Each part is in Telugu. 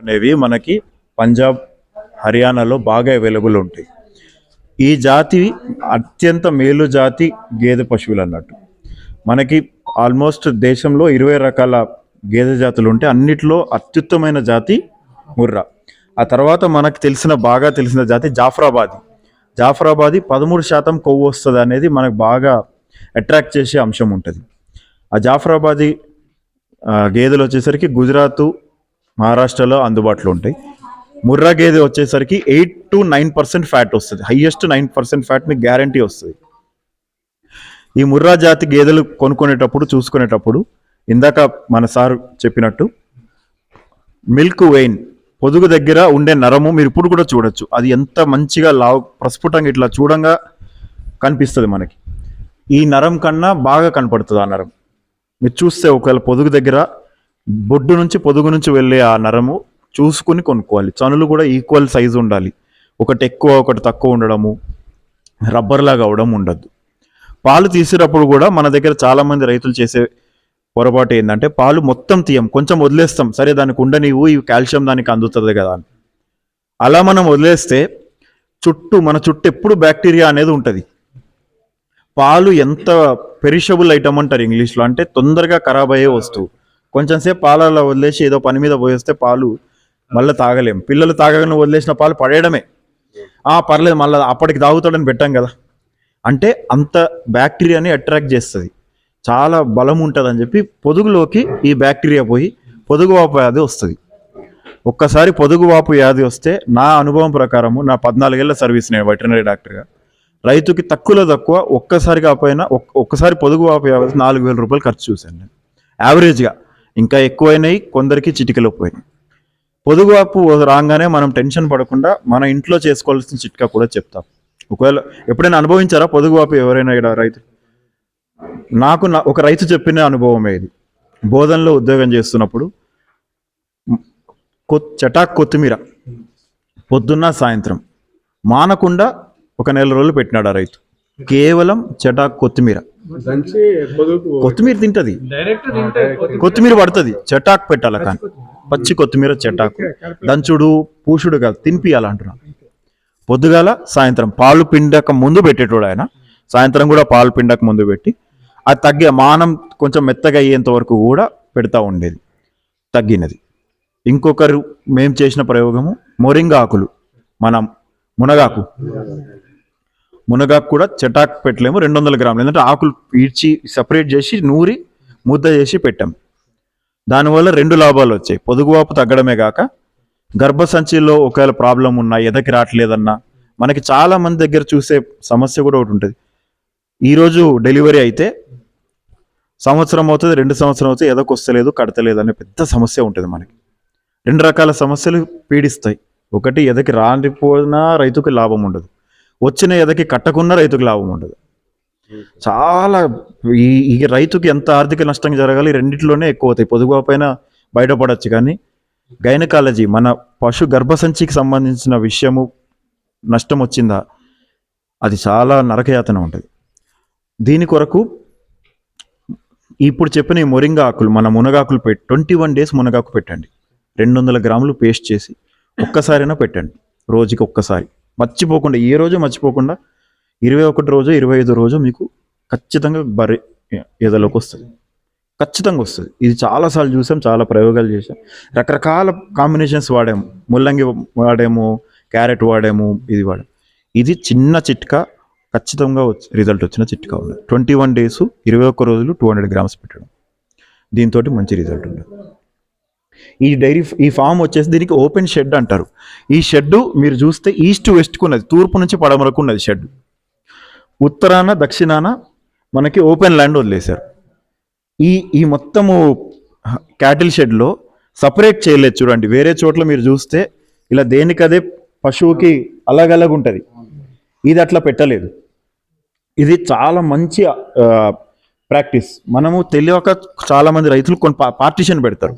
అనేవి మనకి పంజాబ్ హర్యానాలో బాగా అవైలబుల్ ఉంటాయి. ఈ జాతి అత్యంత మేలు జాతి గేదె పశువులు అన్నట్టు. మనకి ఆల్మోస్ట్ దేశంలో ఇరవై రకాల గేదె జాతులు ఉంటే అన్నిట్లో అత్యుత్తమైన జాతి ముర్రా. ఆ తర్వాత మనకు తెలిసిన బాగా తెలిసిన జాతి జాఫరాబాది. జాఫరాబాది పదమూడు శాతం కొవ్వు వస్తుంది అనేది మనకు బాగా అట్రాక్ట్ చేసే అంశం ఉంటుంది. ఆ జాఫరాబాది గేదెలు వచ్చేసరికి గుజరాత్ మహారాష్ట్రలో అందుబాటులో ఉంటాయి. ముర్రా గేదె వచ్చేసరికి eight to nine percent fat వస్తుంది. హయ్యెస్ట్ నైన్ పర్సెంట్ ఫ్యాట్ మీకు గ్యారంటీ వస్తుంది. ఈ ముర్రా జాతి గేదెలు కొనుక్కునేటప్పుడు చూసుకునేటప్పుడు ఇందాక మన సార్ చెప్పినట్టు మిల్క్ వెయిన్ పొదుగు దగ్గర ఉండే నరము మీరు ఇప్పుడు కూడా చూడొచ్చు. అది ఎంత మంచిగా లావు ప్రస్ఫుటంగా ఇట్లా చూడంగా కనిపిస్తుంది మనకి. ఈ నరం కన్నా బాగా కనపడుతుంది ఆ నరం. మీరు చూస్తే ఒకవేళ పొదుగు దగ్గర బొడ్డు నుంచి పొదుగు నుంచి వెళ్ళే ఆ నరము చూసుకుని కొనుక్కోవాలి. చనులు కూడా ఈక్వల్ సైజు ఉండాలి. ఒకటి ఎక్కువ ఒకటి తక్కువ ఉండడము రబ్బర్లాగా అవడం ఉండద్దు పాలు తీసేటప్పుడు కూడా మన దగ్గర చాలామంది రైతులు చేసే పొరపాటు ఏంటంటే పాలు మొత్తం తీయం కొంచెం వదిలేస్తాం. సరే దానికి ఉండనివ్వు ఈ కాల్షియం దానికి అందుతుంది కదా అని. అలా మనం వదిలేస్తే చుట్టూ మన చుట్టూ ఎప్పుడు బ్యాక్టీరియా అనేది ఉంటుంది. పాలు ఎంత పెరిషబుల్ ఐటమ్ అంటారు ఇంగ్లీష్లో? అంటే తొందరగా ఖరాబ్ అయ్యే వస్తువు. కొంచెం సేపు పాలలో వదిలేసి ఏదో పని మీద పోయేస్తే పాలు మళ్ళీ తాగలేం. పిల్లలు తాగకుండా వదిలేసిన పాలు పడేయడమే. ఆ పర్లేదు మళ్ళీ అప్పటికి తాగుతాడని పెట్టాం కదా. అంటే అంత బ్యాక్టీరియాని అట్రాక్ట్ చేస్తుంది. చాలా బలం ఉంటుంది అని చెప్పి పొదుగులోకి ఈ బ్యాక్టీరియా పోయి పొదుగువాపు వ్యాధి వస్తుంది. ఒక్కసారి పొదుగువాపు వ్యాధి వస్తే నా అనుభవం ప్రకారము నా పద్నాలుగేళ్ళ సర్వీస్ నేను వెటర్నరీ డాక్టర్గా. రైతుకి తక్కువలో తక్కువ ఒక్కసారి కాకపోయినా ఒక్- ఒక్కసారి పొదుగువాపు వ్యాధి నాలుగు వేల రూపాయలు ఖర్చు చూశాను నేను. యావరేజ్గా. ఇంకా ఎక్కువైనాయి కొందరికి చిటికలు పోయినాయి. పొదుగాపు రాగానే మనం టెన్షన్ పడకుండా మన ఇంట్లో చేసుకోవాల్సిన చిట్కా కూడా చెప్తాం. ఒకవేళ ఎప్పుడైనా అనుభవించారా పొదుగువాపు ఎవరైనా ఇక్కడ రైతు? నాకు నా- ఒక రైతు చెప్పిన అనుభవమే ఇది. బోధనలో ఉద్యోగం చేస్తున్నప్పుడు కొ- చటాక్ కొత్తిమీర పొద్దున్న సాయంత్రం మానకుండా ఒక నెల రోజులు పెట్టినాడు ఆ రైతు. కేవలం చటాక్ కొత్తిమీర. కొత్తిమీర తింటది. కొత్తిమీర పడుతుంది చటాక్ పెట్టాలి కానీ. పచ్చి కొత్తిమీర. చటాకు. దంచుడు పూషుడు కాదు తినిపియాలి అంటున్నా పొద్దుగాల సాయంత్రం పాలు పిండక ముందు పెట్టేటోడు ఆయన. సాయంత్రం కూడా పాలు పిండక ముందు పెట్టి అది తగ్గే మానం కొంచెం మెత్తగా అయ్యేంత వరకు కూడా పెడతా ఉండేది. తగ్గినది. ఇంకొకరు మేము చేసిన ప్రయోగము మొరింగ ఆకులు మనం మునగాకు. మునగాకు కూడా చటాక్ పెట్టలేము రెండు వందల గ్రాములు. ఎందుకంటే ఆకులు పీడ్చి సపరేట్ చేసి నూరి ముద్ద చేసి పెట్టాం. దానివల్ల రెండు లాభాలు వచ్చాయి. పొదుగువాపు తగ్గడమే కాక గర్భసంచిలో ఒకవేళ ప్రాబ్లం ఉన్నా ఎదకి రావట్లేదన్నా మనకి చాలా మంది దగ్గర చూసే సమస్య కూడా ఒకటి ఉంటుంది. ఈరోజు డెలివరీ అయితే సంవత్సరం అవుతుంది రెండు సంవత్సరం అవుతుంది ఎదకు వస్తలేదు కడతలేదు అనే పెద్ద సమస్య ఉంటుంది మనకి. రెండు రకాల సమస్యలు పీడిస్తాయి. ఒకటి ఎదకి రానిపోయినా రైతుకు లాభం ఉండదు. వచ్చిన ఎదకి కట్టకున్న రైతుకు లాభం ఉండదు. చాలా ఈ ఈ రైతుకి ఎంత ఆర్థిక నష్టం జరగాలి రెండిట్లోనే ఎక్కువ అవుతాయి. పొదుగు పైన బయటపడవచ్చు కానీ గైనకాలజీ మన పశు గర్భసంచికి సంబంధించిన విషయము నష్టం వచ్చిందా అది చాలా నరకయాతన ఉంటుంది. దీని కొరకు ఇప్పుడు చెప్పిన ఈ మొరింగా ఆకులు మన మునగాకులు పెట్టి ట్వంటీ వన్ డేస్ మునగాకు పెట్టండి. రెండు వందల గ్రాములు పేస్ట్ చేసి ఒక్కసారైనా పెట్టండి. రోజుకి ఒక్కసారి. మర్చిపోకుండా ఏ రోజు మర్చిపోకుండా ఇరవై ఒకటి రోజు ఇరవై ఐదు రోజు మీకు ఖచ్చితంగా బరి ఏదోలోకి వస్తుంది. ఖచ్చితంగా వస్తుంది. ఇది చాలాసార్లు చూసాం చాలా ప్రయోగాలు చేసాం రకరకాల కాంబినేషన్స్ వాడాము. ముల్లంగి వాడాము క్యారెట్ వాడాము ఇది వాడాము. ఇది చిన్న చిట్కా ఖచ్చితంగా వచ్చి రిజల్ట్ వచ్చిన చిట్కా ఉంది. ట్వంటీ వన్ డేస్ ఇరవై ఒక్క రోజులు టూ హండ్రెడ్ గ్రామ్స్ పెట్టడం. దీంతో మంచి రిజల్ట్ ఉంటుంది. ఈ డైరీ ఈ ఫామ్ వచ్చేసి దీనికి ఓపెన్ షెడ్ అంటారు. ఈ షెడ్ మీరు చూస్తే ఈస్ట్ వెస్ట్కు ఉన్నది తూర్పు నుంచి పడమరకు ఉన్నది షెడ్. ఉత్తరాన దక్షిణాన మనకి ఓపెన్ ల్యాండ్ వదిలేశారు. ఈ ఈ మొత్తము క్యాటిల్ షెడ్లో సపరేట్ చేయలేదు చూడండి. వేరే చోట్ల మీరు చూస్తే ఇలా దేనికదే పశువుకి అలగలగుంటుంది ఉంటుంది. ఇది అట్లా పెట్టలేదు. ఇది చాలా మంచి ప్రాక్టీస్. మనము తెలియక చాలామంది రైతులు కొన్ని పార్టీషన్ పెడతారు.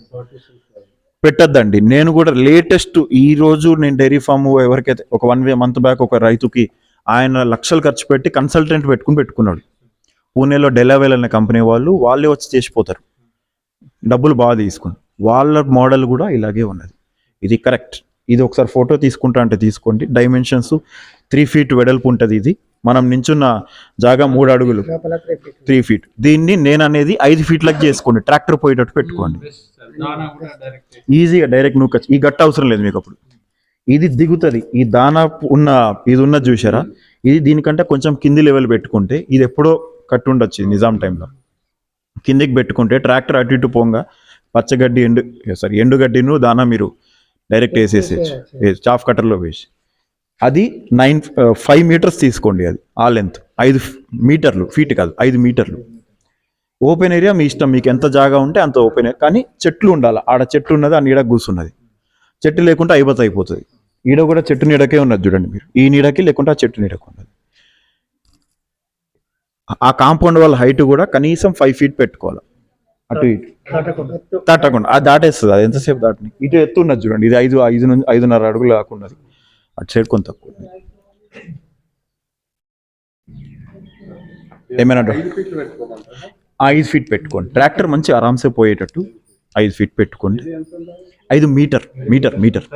పెట్టద్దండి. నేను కూడా లేటెస్ట్ ఈ రోజు నేను డైరీ ఫామ్ ఎవరికైతే ఒక వన్ వే మంత్ బ్యాక్ ఒక రైతుకి ఆయన లక్షలు ఖర్చు పెట్టి కన్సల్టెంట్ పెట్టుకుని పెట్టుకున్నాడు. పూణేలో డెలావెల్ అనే కంపెనీ వాళ్ళు వాళ్ళే వచ్చి చేసిపోతారు. డబ్బులు బాగా తీసుకుని. వాళ్ళ మోడల్ కూడా ఇలాగే ఉన్నది. ఇది కరెక్ట్ ఇది ఒకసారి ఫోటో తీసుకుంటా అంటే తీసుకోండి. డైమెన్షన్స్ త్రీ ఫీట్ వెడల్పు ఉంటుంది ఇది. మనం నించున్న జాగా మూడు అడుగులు. త్రీ ఫీట్ దీన్ని నేను అనేది ఐదు ఫీట్లకు చేసుకోండి. ట్రాక్టర్ పోయేటట్టు పెట్టుకోండి. ఈజీగా డైరెక్ట్ నూక ఈ గట్ట అవసరం లేదు మీకు అప్పుడు. ఇది దిగుతుంది. ఈ దానా ఉన్న ఇది ఉన్నది చూసారా ఇది దీనికంటే కొంచెం కింది లెవెల్ పెట్టుకుంటే ఇది ఎప్పుడో కట్టు ఉండొచ్చు ఇది నిజాం టైంలో కిందికి పెట్టుకుంటే ట్రాక్టర్ అటు ఇటు పోంగా పచ్చగడ్డి ఎండు సారీ ఎండుగడ్డిను దానా మీరు డైరెక్ట్ వేసేసేయచ్చు. చాఫ్ కట్టర్లో వేసి. అది నైన్ ఫైవ్ మీటర్స్ తీసుకోండి అది. ఆ లెంత్ ఐదు మీటర్లు ఫీట్ కాదు ఐదు మీటర్లు ఓపెన్ ఏరియా మీ ఇష్టం మీకు ఎంత జాగా ఉంటే అంత ఓపెన్ ఏరియా. కానీ చెట్లు ఉండాలి. ఆడ చెట్లు ఉన్నది ఆ నీడ కూర్చున్నది. చెట్టు లేకుంటే అయిపోతే అయిపోతుంది. ఈడ కూడా చెట్టు నీడకే ఉన్నది చూడండి మీరు. ఈ నీడకి లేకుంటే ఆ చెట్టు నీడకు ఉన్నది. ఆ కాంపౌండ్ వాళ్ళ హైట్ కూడా కనీసం ఫైవ్ ఫీట్ పెట్టుకోవాలి. అటు ఇటు. దాటకుండా అది దాటేస్తుంది. అది ఎంతసేపు దాటని. ఇటు ఎత్తు ఉన్నది చూడండి. ఇది ఐదు ఐదు నుంచి ఐదున్నర అడుగులు కాకున్నది అటు సైడ్ కొంత తక్కువ ఉంది. ఏమైనా ఐదు ఫీట్ పెట్టుకోండి. ట్రాక్టర్ మంచి ఆరామ్సే పోయేటట్టు ఐదు ఫీట్ పెట్టుకోండి. ఐదు మీటర్ మీటర్ మీటర్.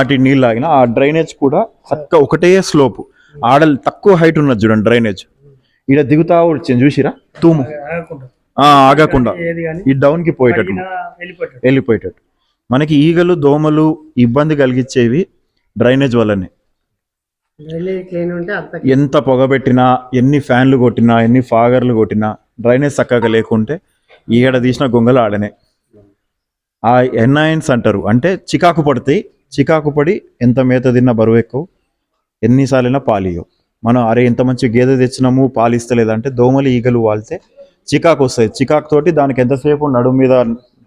అటు నీళ్ళు ఆగిన ఆ డ్రైనేజ్ కూడా చక్క ఒకటే స్లోప్ ఆడ తక్కువ హైట్ ఉన్నది చూడండి డ్రైనేజ్. ఈడ దిగుతా వచ్చింది చూసిరా? తూము. ఆగకుండా. ఈ డౌన్కి పోయేటట్టు వెళ్ళిపోయేటట్టు. మనకి ఈగలు దోమలు ఇబ్బంది కలిగించేవి డ్రైనేజ్ వల్లనే. ఎంత పొగ పెట్టినా ఎంత పొగబెట్టినా ఎన్ని ఫ్యాన్లు కొట్టినా ఎన్ని ఫాగర్లు కొట్టినా డ్రైనేజ్ చక్కగా లేకుంటే ఈగడ తీసిన గొంగలు ఆడనే. ఆ ఎన్ఐన్స్ అంటారు. అంటే చికాకు పడితే చికాకు పడి ఎంత మేత తిన్నా బరువు ఎక్కువ ఎన్నిసార్లైనా పాలియవు మనం అరే ఎంత మంచి గేదె తెచ్చినాము పాలిస్తలేదంటే దోమలు ఈగలు వాళ్తే చికాకు వస్తాయి. చికాకు తోటి దానికి ఎంతసేపు నడుము మీద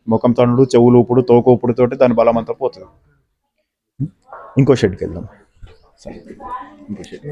ముఖం తనుడు చెవులు ఊపుడు తోక ఊపుడు తోటి దాని బలం అంతా పోతుంది. ఇంకో షెడ్కి వెళ్దాం. సరే ఇంకో షెడ్